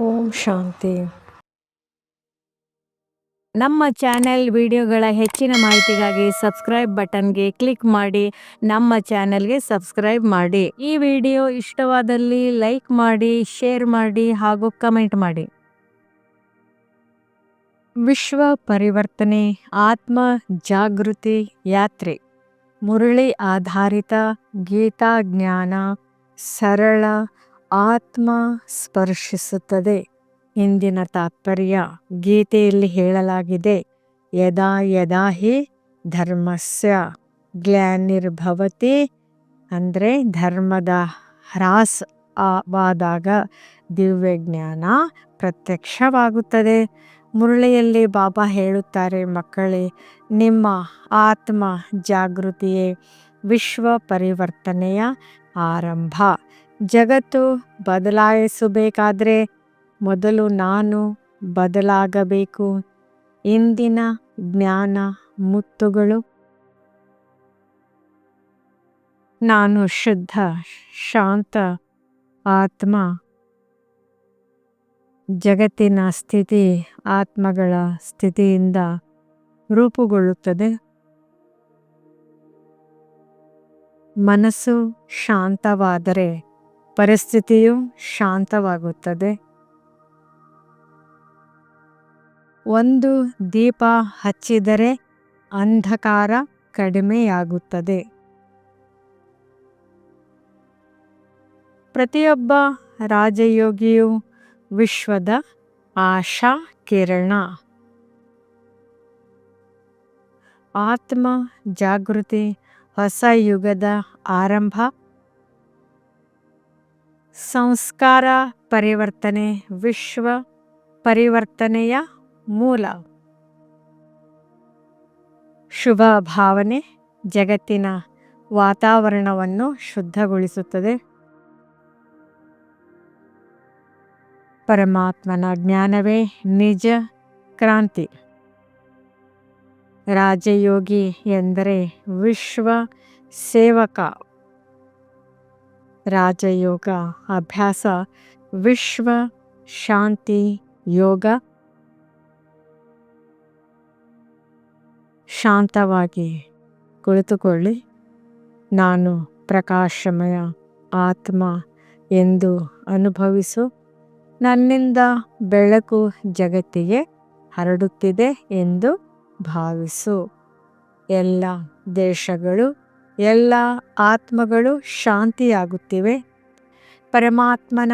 ಓಂ ಶಾಂತಿ. ನಮ್ಮ ಚಾನೆಲ್ ವಿಡಿಯೋಗಳ ಹೆಚ್ಚಿನ ಮಾಹಿತಿಗಾಗಿ ಸಬ್ಸ್ಕ್ರೈಬ್ ಬಟನ್ಗೆ ಕ್ಲಿಕ್ ಮಾಡಿ, ನಮ್ಮ ಚಾನೆಲ್ಗೆ ಸಬ್ಸ್ಕ್ರೈಬ್ ಮಾಡಿ. ಈ ವಿಡಿಯೋ ಇಷ್ಟವಾದಲ್ಲಿ ಲೈಕ್ ಮಾಡಿ, ಶೇರ್ ಮಾಡಿ ಹಾಗೂ ಕಮೆಂಟ್ ಮಾಡಿ. ವಿಶ್ವ ಪರಿವರ್ತನೆ, ಆತ್ಮ ಜಾಗೃತಿ ಯಾತ್ರೆ. ಮುರಳಿ ಆಧಾರಿತ ಗೀತಾ ಜ್ಞಾನ, ಸರಳ ಆತ್ಮ ಸ್ಪರ್ಶಿಸುತ್ತದೆ. ಇಂದಿನ ತಾತ್ಪರ್ಯ ಗೀತೆಯಲ್ಲಿ ಹೇಳಲಾಗಿದೆ, ಯದಾ ಯದಾ ಹಿ ಧರ್ಮಸ್ಯ ಗ್ಲಾನಿರ್ಭವತಿ ಅಂದರೆ ಧರ್ಮದ ಹ್ರಾಸ ವಾದಾಗ ದಿವ್ಯ ಜ್ಞಾನ ಪ್ರತ್ಯಕ್ಷವಾಗುತ್ತದೆ. ಮುರಳಿಯಲ್ಲಿ ಬಾಬಾ ಹೇಳುತ್ತಾರೆ, ಮಕ್ಕಳೇ, ನಿಮ್ಮ ಆತ್ಮ ಜಾಗೃತಿಯೇ ವಿಶ್ವ ಪರಿವರ್ತನೆಯ ಆರಂಭ. ಜಗತ್ತು ಬದಲಾಯಿಸಬೇಕಾದ್ರೆ ಮೊದಲು ನಾನು ಬದಲಾಗಬೇಕು. ಇಂದಿನ ಜ್ಞಾನ ಮುತ್ತುಗಳು. ನಾನು ಶುದ್ಧ, ಶಾಂತ ಆತ್ಮ. ಜಗತ್ತಿನ ಸ್ಥಿತಿ ಆತ್ಮಗಳ ಸ್ಥಿತಿಯಿಂದ ರೂಪುಗೊಳ್ಳುತ್ತದೆ. ಮನಸ್ಸು ಶಾಂತವಾದರೆ ಪರಿಸ್ಥಿತಿಯು ಶಾಂತವಾಗುತ್ತದೆ. ಒಂದು ದೀಪ ಹಚ್ಚಿದರೆ ಅಂಧಕಾರ ಕಡಿಮೆಯಾಗುತ್ತದೆ. ಪ್ರತಿಯೊಬ್ಬ ರಾಜಯೋಗಿಯು ವಿಶ್ವದ ಆಶಾ ಕಿರಣ. ಆತ್ಮ ಜಾಗೃತಿ, ಹೊಸ ಯುಗದ ಆರಂಭ. ಸಂಸ್ಕಾರ, ಪರಿವರ್ತನೆ, ವಿಶ್ವ, ಪರಿವರ್ತನೆಯ ಮೂಲ. ಶುಭ ಭಾವನೆ ಜಗತ್ತಿನ ವಾತಾವರಣವನ್ನು ಶುದ್ಧಗೊಳಿಸುತ್ತದೆ. ಪರಮಾತ್ಮನ ಜ್ಞಾನವೇ ನಿಜ ಕ್ರಾಂತಿ. ರಾಜಯೋಗಿ ಎಂದರೆ ವಿಶ್ವ ಸೇವಕ. ರಾಜಯೋಗ, ಅಭ್ಯಾಸ, ವಿಶ್ವ ಶಾಂತಿ ಯೋಗ ಶಾಂತವಾಗಿ ಕುಳಿತುಕೊಳ್ಳಿ. ನಾನು ಪ್ರಕಾಶಮಯ ಆತ್ಮ ಎಂದು ಅನುಭವಿಸು. ನನ್ನಿಂದ ಬೆಳಕು ಜಗತ್ತಿಗೆ ಹರಡುತ್ತಿದೆ ಎಂದು ಭಾವಿಸು. ಎಲ್ಲ ದೇಶಗಳು ಎಲ್ಲ ಆತ್ಮಗಳು ಶಾಂತಿಯಾಗುತ್ತಿವೆ. ಪರಮಾತ್ಮನ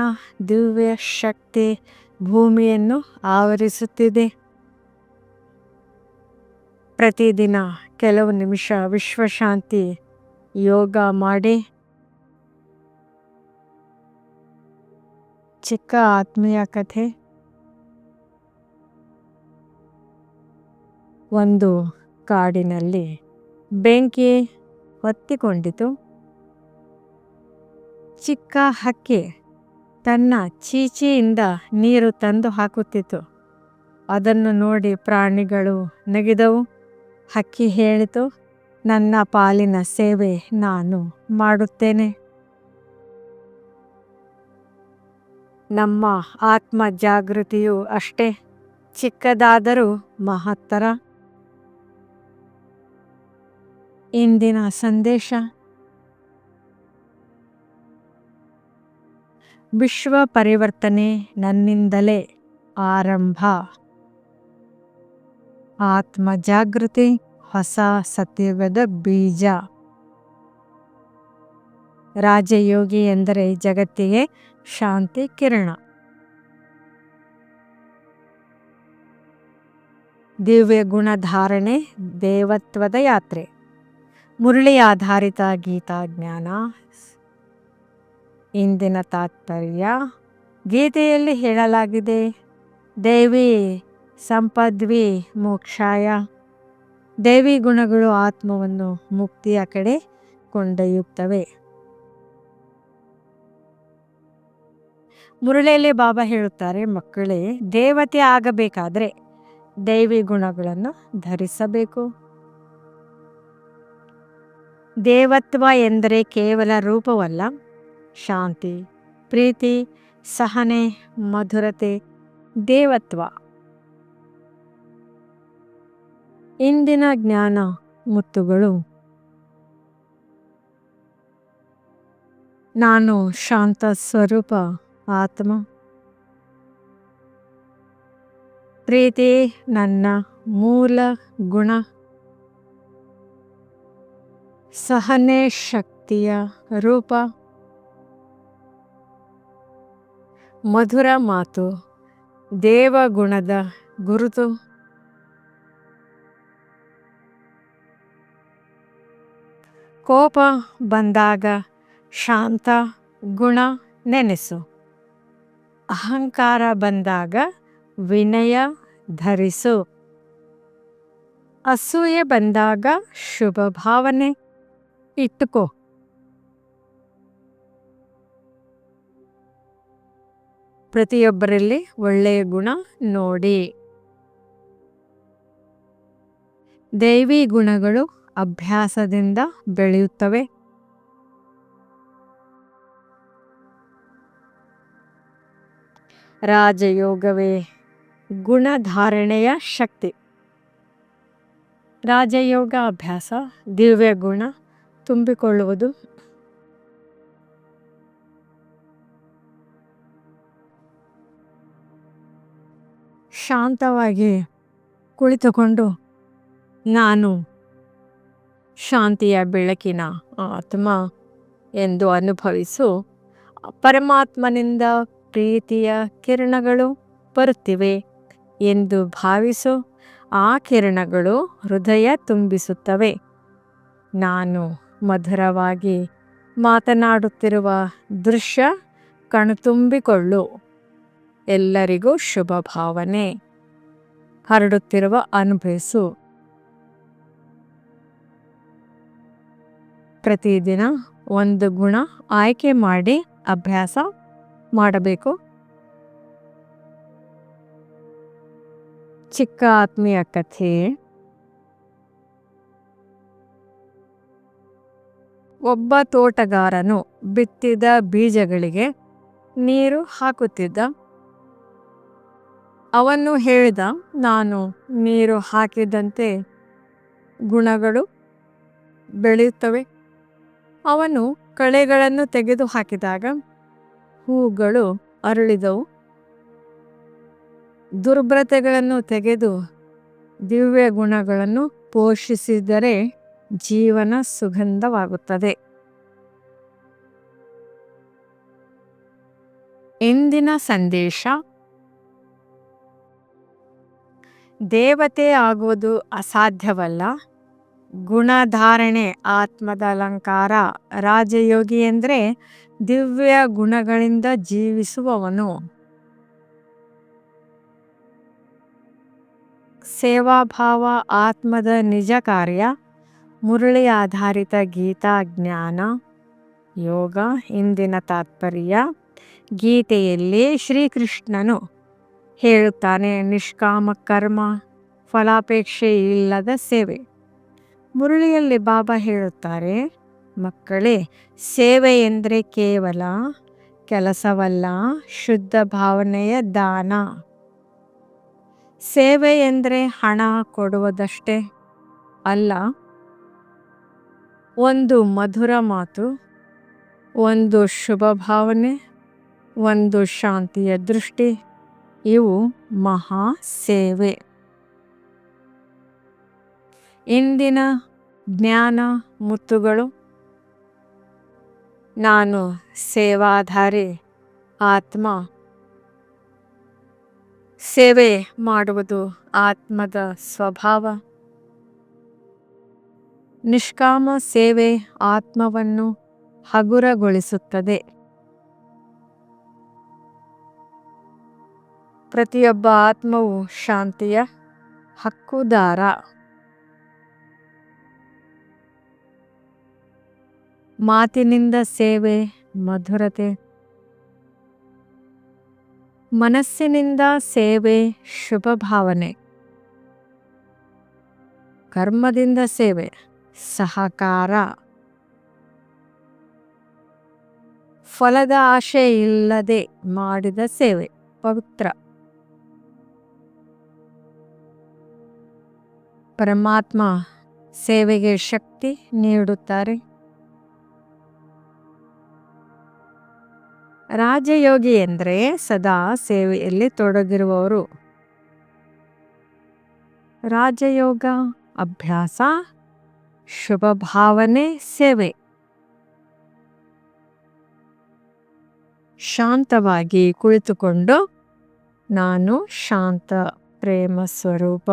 ದಿವ್ಯ ಶಕ್ತಿ ಭೂಮಿಯನ್ನು ಆವರಿಸುತ್ತಿದೆ. ಪ್ರತಿದಿನ ಕೆಲವು ನಿಮಿಷ ವಿಶ್ವಶಾಂತಿ ಯೋಗ ಮಾಡಿ. ಚಿಕ್ಕ ಆತ್ಮೀಯ ಕಥೆ. ಒಂದು ಕಾಡಿನಲ್ಲಿ ಬೆಂಕಿ ಹೊತ್ತಿಕೊಂಡಿತು ಚಿಕ್ಕ ಹಕ್ಕಿ ತನ್ನ ಚೀಚಿಯಿಂದ ನೀರು ತಂದು ಹಾಕುತ್ತಿತ್ತು. ಅದನ್ನು ನೋಡಿ ಪ್ರಾಣಿಗಳು ನಗಿದವು. ಹಕ್ಕಿ ಹೇಳಿತು, ನನ್ನ ಪಾಲಿನ ಸೇವೆ ನಾನು ಮಾಡುತ್ತೇನೆ. ನಮ್ಮ ಆತ್ಮ ಜಾಗೃತಿಯು ಅಷ್ಟೇ ಚಿಕ್ಕದಾದರೂ ಮಹತ್ತರ. ಇಂದಿನ ಸಂದೇಶ. ವಿಶ್ವ ಪರಿವರ್ತನೆ ನನ್ನಿಂದಲೇ ಆರಂಭ. ಆತ್ಮ ಜಾಗೃತಿ, ಹೊಸ ಸತ್ಯುಗದ ಬೀಜ. ರಾಜಯೋಗಿ ಎಂದರೆ ಜಗತ್ತಿಗೆ ಶಾಂತಿ ಕಿರಣ. ದಿವ್ಯ ಗುಣಧಾರಣೆ ದೇವತ್ವದ ಯಾತ್ರೆ. ಮುರಳಿ ಆಧಾರಿತ ಗೀತಾ ಜ್ಞಾನ. ಇಂದಿನ ತಾತ್ಪರ್ಯ, ಗೀತೆಯಲ್ಲಿ ಹೇಳಲಾಗಿದೆ, ದೇವಿ ಸಂಪದ್ವಿ ಮೋಕ್ಷಾಯ. ದೇವಿ ಗುಣಗಳು ಆತ್ಮವನ್ನು ಮುಕ್ತಿಯ ಕಡೆ ಕೊಂಡೊಯ್ಯುತ್ತವೆ. ಮುರಳಿಯಲ್ಲಿ ಬಾಬಾ ಹೇಳುತ್ತಾರೆ, ಮಕ್ಕಳೇ, ದೇವತೆ ಆಗಬೇಕಾದರೆ ದೈವಿ ಗುಣಗಳನ್ನು ಧರಿಸಬೇಕು. ದೇವತ್ವ ಎಂದರೆ ಕೇವಲ ರೂಪವಲ್ಲ. ಶಾಂತಿ, ಪ್ರೀತಿ, ಸಹನೆ, ಮಧುರತೆ, ದೇವತ್ವ. ಇಂದಿನ ಜ್ಞಾನ ಮುತ್ತುಗಳು. ನಾನು ಶಾಂತ ಸ್ವರೂಪ ಆತ್ಮ. ಪ್ರೀತಿ ನನ್ನ ಮೂಲ ಗುಣ. ಸಹನೆ ಶಕ್ತಿಯ ರೂಪ. ಮಧುರ ಮಾತು ದೇವಗುಣದ ಗುರುತು. ಕೋಪ ಬಂದಾಗ ಶಾಂತ ಗುಣ ನೆನೆಸು. ಅಹಂಕಾರ ಬಂದಾಗ ವಿನಯ ಧರಿಸು. ಅಸೂಯೆ ಬಂದಾಗ ಶುಭ ಭಾವನೆ. ಇಟ್ಟುಕೋ. ಪ್ರತಿಯೊಬ್ಬರಲ್ಲಿ ಒಳ್ಳೆಯ ಗುಣ ನೋಡಿ. ದೈವಿ ಗುಣಗಳು ಅಭ್ಯಾಸದಿಂದ ಬೆಳೆಯುತ್ತವೆ. ರಾಜಯೋಗವೇ ಗುಣಧಾರಣೆಯ ಶಕ್ತಿ. ರಾಜಯೋಗ ಅಭ್ಯಾಸ ದಿವ್ಯ ಗುಣ ತುಂಬಿಕೊಳ್ಳುವುದು. ಶಾಂತವಾಗಿ ಕುಳಿತುಕೊಂಡು ನಾನು ಶಾಂತಿಯ ಬೆಳಕಿನ ಆತ್ಮ ಎಂದು ಅನುಭವಿಸು, ಪರಮಾತ್ಮನಿಂದ ಪ್ರೀತಿಯ ಕಿರಣಗಳು ಬರುತ್ತಿವೆ ಎಂದು ಭಾವಿಸು, ಆ ಕಿರಣಗಳು ಹೃದಯ ತುಂಬಿಸುತ್ತವೆ. ನಾನು ಮಧುರವಾಗಿ ಮಾತನಾಡುತ್ತಿರುವ ದೃಶ್ಯ ಕಣ್ತುಂಬಿಕೊಳ್ಳು. ಎಲ್ಲರಿಗೂ ಶುಭ ಭಾವನೆ. ಹರಡುತ್ತಿರುವ ಅನುಭವಿಸು. ಪ್ರತಿದಿನ ಒಂದು ಗುಣ ಆಯ್ಕೆ ಮಾಡಿ ಅಭ್ಯಾಸ ಮಾಡಬೇಕು. ಚಿಕ್ಕ ಆತ್ಮೀಯ ಕಥೆ. ಒಬ್ಬ ತೋಟಗಾರನು ಬಿತ್ತಿದ ಬೀಜಗಳಿಗೆ ನೀರು ಹಾಕುತ್ತಿದ್ದ. ಅವನು ಹೇಳಿದ, ನಾನು ನೀರು ಹಾಕಿದಂತೆ ಗುಣಗಳು ಬೆಳೆಯುತ್ತವೆ. ಅವನು ಕಳೆಗಳನ್ನು ತೆಗೆದು ಹಾಕಿದಾಗ ಹೂಗಳು ಅರಳಿದವು. ದುರ್ಬಲತೆಗಳನ್ನು ತೆಗೆದು ದಿವ್ಯ ಗುಣಗಳನ್ನು ಪೋಷಿಸಿದರೆ ಜೀವನ ಸುಗಂಧವಾಗುತ್ತದೆ. ಇಂದಿನ ಸಂದೇಶ. ದೇವತೆ ಆಗುವುದು ಅಸಾಧ್ಯವಲ್ಲ. ಗುಣಧಾರಣೆ ಆತ್ಮದ ಅಲಂಕಾರ ರಾಜಯೋಗಿ ಎಂದರೆ ದಿವ್ಯ ಗುಣಗಳಿಂದ ಜೀವಿಸುವವನು. ಸೇವಾಭಾವ ಆತ್ಮದ ನಿಜ ಕಾರ್ಯ. ಮುರಳಿ ಆಧಾರಿತ ಗೀತಾ ಜ್ಞಾನ ಯೋಗ, ಇಂದಿನ ತಾತ್ಪರ್ಯ, ಗೀತೆಯಲ್ಲಿ ಶ್ರೀಕೃಷ್ಣನು ಹೇಳುತ್ತಾನೆ, ನಿಷ್ಕಾಮ ಕರ್ಮ, ಫಲಾಪೇಕ್ಷೆ ಇಲ್ಲದ ಸೇವೆ. ಮುರಳಿಯಲ್ಲಿ ಬಾಬಾ ಹೇಳುತ್ತಾರೆ, ಮಕ್ಕಳೇ, ಸೇವೆ ಎಂದರೆ ಕೇವಲ ಕೆಲಸವಲ್ಲ, ಶುದ್ಧ ಭಾವನೆಯ ದಾನ. ಸೇವೆ ಎಂದರೆ ಹಣ ಕೊಡುವುದಷ್ಟೇ ಅಲ್ಲ ಒಂದು ಮಧುರ ಮಾತು, ಒಂದು ಶುಭ ಭಾವನೆ, ಒಂದು ಶಾಂತಿಯ ದೃಷ್ಟಿ, ಇವು ಮಹಾ ಸೇವೆ. ಇಂದಿನ ಜ್ಞಾನ ಮುತ್ತುಗಳು, ನಾನು ಸೇವಾಧಾರಿ ಆತ್ಮ. ಸೇವೆ ಮಾಡುವುದು ಆತ್ಮದ ಸ್ವಭಾವ. ನಿಷ್ಕಾಮ ಸೇವೆ ಆತ್ಮವನ್ನು ಹಗುರಗೊಳಿಸುತ್ತದೆ. ಪ್ರತಿಯೊಬ್ಬ ಆತ್ಮವು ಶಾಂತಿಯ ಹಕ್ಕುದಾರ. ಮಾತಿನಿಂದ ಸೇವೆ, ಮಧುರತೆ. ಮನಸ್ಸಿನಿಂದ ಸೇವೆ ಶುಭ ಭಾವನೆ ಕರ್ಮದಿಂದ ಸೇವೆ. ಸಹಕಾರ. ಫಲದ ಆಶೆ ಇಲ್ಲದೆ ಮಾಡಿದ ಸೇವೆ, ಪವಿತ್ರ. ಪರಮಾತ್ಮ ಸೇವೆಗೆ ಶಕ್ತಿ ನೀಡುತ್ತಾರೆ. ರಾಜಯೋಗಿ ಎಂದರೆ ಸದಾ ಸೇವೆಯಲ್ಲಿ ತೊಡಗಿರುವವರು. ರಾಜಯೋಗ, ಅಭ್ಯಾಸ ಶುಭ ಭಾವನೆ, ಸೇವೆ. ಶಾಂತವಾಗಿ ಕುಳಿತುಕೊಂಡು ನಾನು ಶಾಂತ, ಪ್ರೇಮ ಸ್ವರೂಪ,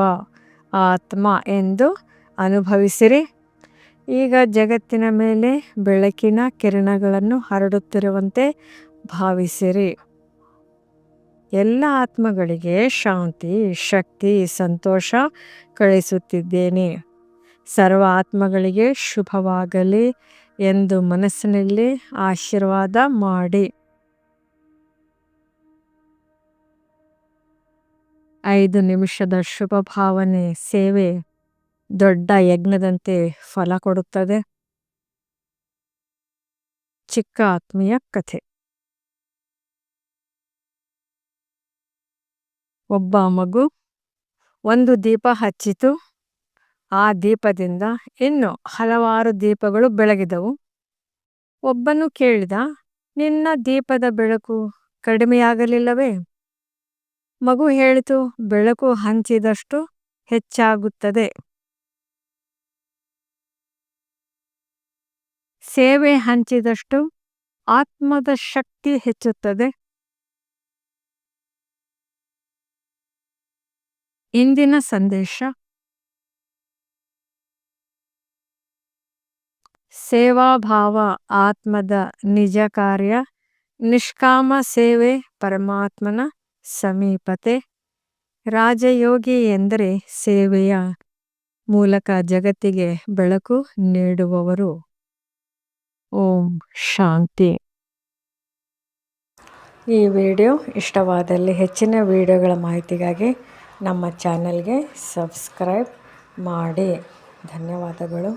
ಆತ್ಮ ಎಂದು ಅನುಭವಿಸಿರಿ. ಈಗ ಜಗತ್ತಿನ ಮೇಲೆ ಬೆಳಕಿನ ಕಿರಣಗಳನ್ನು ಹರಡುತ್ತಿರುವಂತೆ ಭಾವಿಸಿರಿ. ಎಲ್ಲ ಆತ್ಮಗಳಿಗೆ ಶಾಂತಿ, ಶಕ್ತಿ, ಸಂತೋಷ ಕಳಿಸುತ್ತಿದ್ದೇನೆ. ಸರ್ವ ಆತ್ಮಗಳಿಗೆ ಶುಭವಾಗಲಿ ಎಂದು ಮನಸ್ಸಿನಲ್ಲಿ ಆಶೀರ್ವಾದ ಮಾಡಿ. ಐದು ನಿಮಿಷದ ಶುಭ ಭಾವನೆ ಸೇವೆ ದೊಡ್ಡ ಯಜ್ಞದಂತೆ ಫಲ ಕೊಡುತ್ತದೆ. ಚಿಕ್ಕ ಆತ್ಮೀಯ ಕಥೆ. ಒಬ್ಬ ಮಗು ಒಂದು ದೀಪ ಹಚ್ಚಿತು. ಆ ದೀಪದಿಂದ ಇನ್ನು ಹಲವಾರು ದೀಪಗಳು ಬೆಳಗಿದವು. ಒಬ್ಬನು ಕೇಳಿದ, ನಿನ್ನ ದೀಪದ ಬೆಳಕು ಕಡಿಮೆಯಾಗಲಿಲ್ಲವೇ? ಮಗು ಹೇಳಿತು, ಬೆಳಕು ಹಂಚಿದಷ್ಟು ಹೆಚ್ಚಾಗುತ್ತದೆ. ಸೇವೆ ಹಂಚಿದಷ್ಟು ಆತ್ಮದ ಶಕ್ತಿ ಹೆಚ್ಚುತ್ತದೆ. ಇಂದಿನ ಸಂದೇಶ ಸೇವಾಭಾವ ಆತ್ಮದ ನಿಜ ಕಾರ್ಯ, ನಿಷ್ಕಾಮ ಸೇವೆ ಪರಮಾತ್ಮನ ಸಮೀಪತೆ. ರಾಜಯೋಗಿ ಎಂದರೆ ಸೇವೆಯ ಮೂಲಕ ಜಗತ್ತಿಗೆ ಬೆಳಕು ನೀಡುವವರು. ಓಂ ಶಾಂತಿ. ಈ ವಿಡಿಯೋ ಇಷ್ಟವಾದಲ್ಲಿ ಹೆಚ್ಚಿನ ವಿಡಿಯೋಗಳ ಮಾಹಿತಿಗಾಗಿ ನಮ್ಮ ಚಾನಲ್ಗೆ ಸಬ್ಸ್ಕ್ರೈಬ್ ಮಾಡಿ. ಧನ್ಯವಾದಗಳು.